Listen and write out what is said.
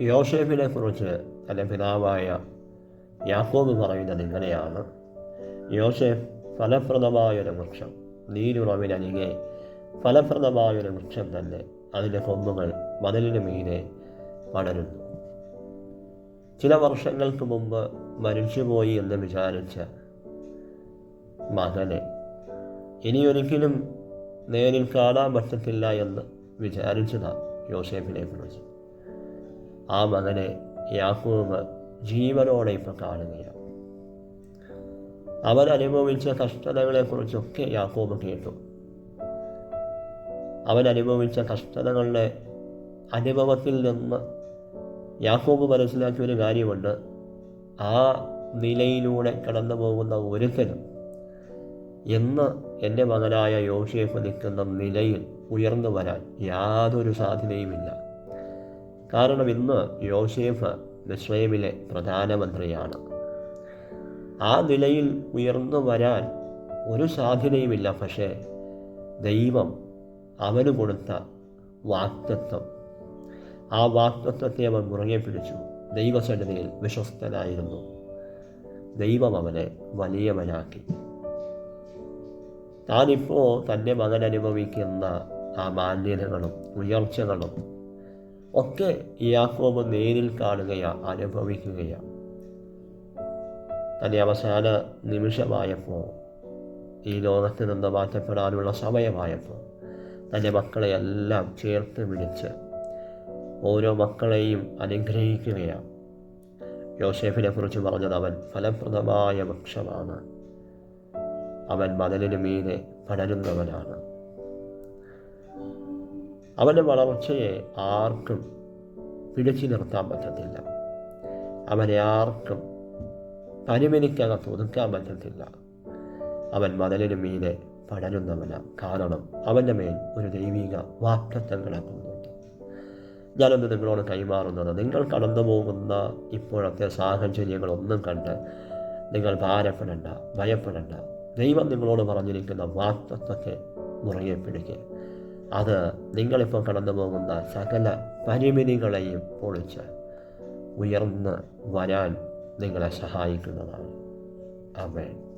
യോസേഫിനെ കുറിച്ച് തന്റെ പിതാവായ യാക്കോബ് പറയുന്നത് ഇങ്ങനെയാണ്. യോസേഫ് ഫലപ്രദമായൊരു വൃക്ഷം നീരുറവിനരികെ ഫലപ്രദമായൊരു വൃക്ഷം തന്നെ അതിന്റെ കൊമ്പുകൾ മതിലിന് മീനെ പടരുന്നു. ചില വർഷങ്ങൾക്ക് മുമ്പ് മരിച്ചുപോയി എന്ന് വിചാരിച്ച മകനെ ഇനിയൊരിക്കലും നേരിൽ കാണാൻ പറ്റത്തില്ല എന്ന് വിചാരിച്ചതാണ് യോസേഫിനെ കുറിച്ച്. ആ മകനെ യാക്കൂബ് ജീവനോടെ ഇപ്പോൾ കാണുകയാണ്. അവൻ അനുഭവിച്ച കഷ്ടതകളെക്കുറിച്ചൊക്കെ യാക്കോബ് കേട്ടു. അവൻ അനുഭവിച്ച കഷ്ടതകളുടെ അനുഭവത്തിൽ നിന്ന് യാക്കോബ് മനസ്സിലാക്കിയ ഒരു കാര്യമുണ്ട്. ആ നിലയിലൂടെ കടന്നു പോകുന്ന ഒരുത്തനും എന്ന് എന്റെ മകനായ യോഷിയെ നിൽക്കുന്ന നിലയിൽ ഉയർന്നു വരാൻ യാതൊരു സാധ്യതയുമില്ല. കാരണം ഇന്ന് യോസേഫ് മിസ്രൈമിലെ പ്രധാനമന്ത്രിയാണ്. ആ നിലയിൽ ഉയർന്നു വരാൻ ഒരു സാധ്യതയുമില്ല. പക്ഷേ ദൈവം അവന് കൊടുത്ത വാക്തത്വം ആ വാക്തത്വത്തെ അവൻ മുറുകെ പിടിച്ചു. ദൈവസന്നിധിയിൽ വിശ്വസ്തനായിരുന്നു. ദൈവം അവനെ വലിയവനാക്കി. താനിപ്പോൾ തന്റെ മകൻ അനുഭവിക്കുന്ന ആ മാന്യതകളും ഉയർച്ചകളും ഒക്കെ യാക്കോബ് നേരിൽ കാണുകയാണ് അനുഭവിക്കുകയാണ് തന്റെ അവസാന നിമിഷമായപ്പോൾ ഈ ലോകത്ത് നിന്ന് മാറ്റപ്പെടാനുള്ള സമയമായപ്പോൾ തന്റെ മക്കളെയെല്ലാം ചേർത്ത് വിളിച്ച് ഓരോ മക്കളെയും അനുഗ്രഹിക്കുകയാണ് യോസേഫിനെ കുറിച്ച് പറഞ്ഞത് അവൻ ഫലപ്രദമായ വൃക്ഷമാണ്. അവൻ മതിലിന് മീതെ പടരുന്നവനാണ്. അവന്റെ വളർച്ചയെ ആർക്കും പിടിച്ചു നിർത്താൻ പറ്റത്തില്ല. അവനെ ആർക്കും പരിമിതിക്കകത്ത് ഒതുക്കാൻ പറ്റത്തില്ല. അവൻ മതലിന് മീതെ പടരുന്നവനാണ് കാരണം അവന്റെ മേൽ ഒരു ദൈവിക വാക്തത്വം കിടക്കുന്നുണ്ട്. ഞാനൊന്ന് നിങ്ങളോട് കൈമാറുന്നത് നിങ്ങൾ കടന്നു പോകുന്ന ഇപ്പോഴത്തെ സാഹചര്യങ്ങളൊന്നും കണ്ട് നിങ്ങൾ ഭാരപ്പെടേണ്ട ഭയപ്പെടേണ്ട. ദൈവം നിങ്ങളോട് പറഞ്ഞിരിക്കുന്ന വാക്തത്വത്തെ മുറുകെ പിടിക്കുക അത് നിങ്ങളിപ്പോൾ കടന്നു പോകുന്ന സകല പരിമിതികളെയും പൊളിച്ച് ഉയർന്ന് വരാൻ നിങ്ങളെ സഹായിക്കുന്നതാണ്. അമേൻ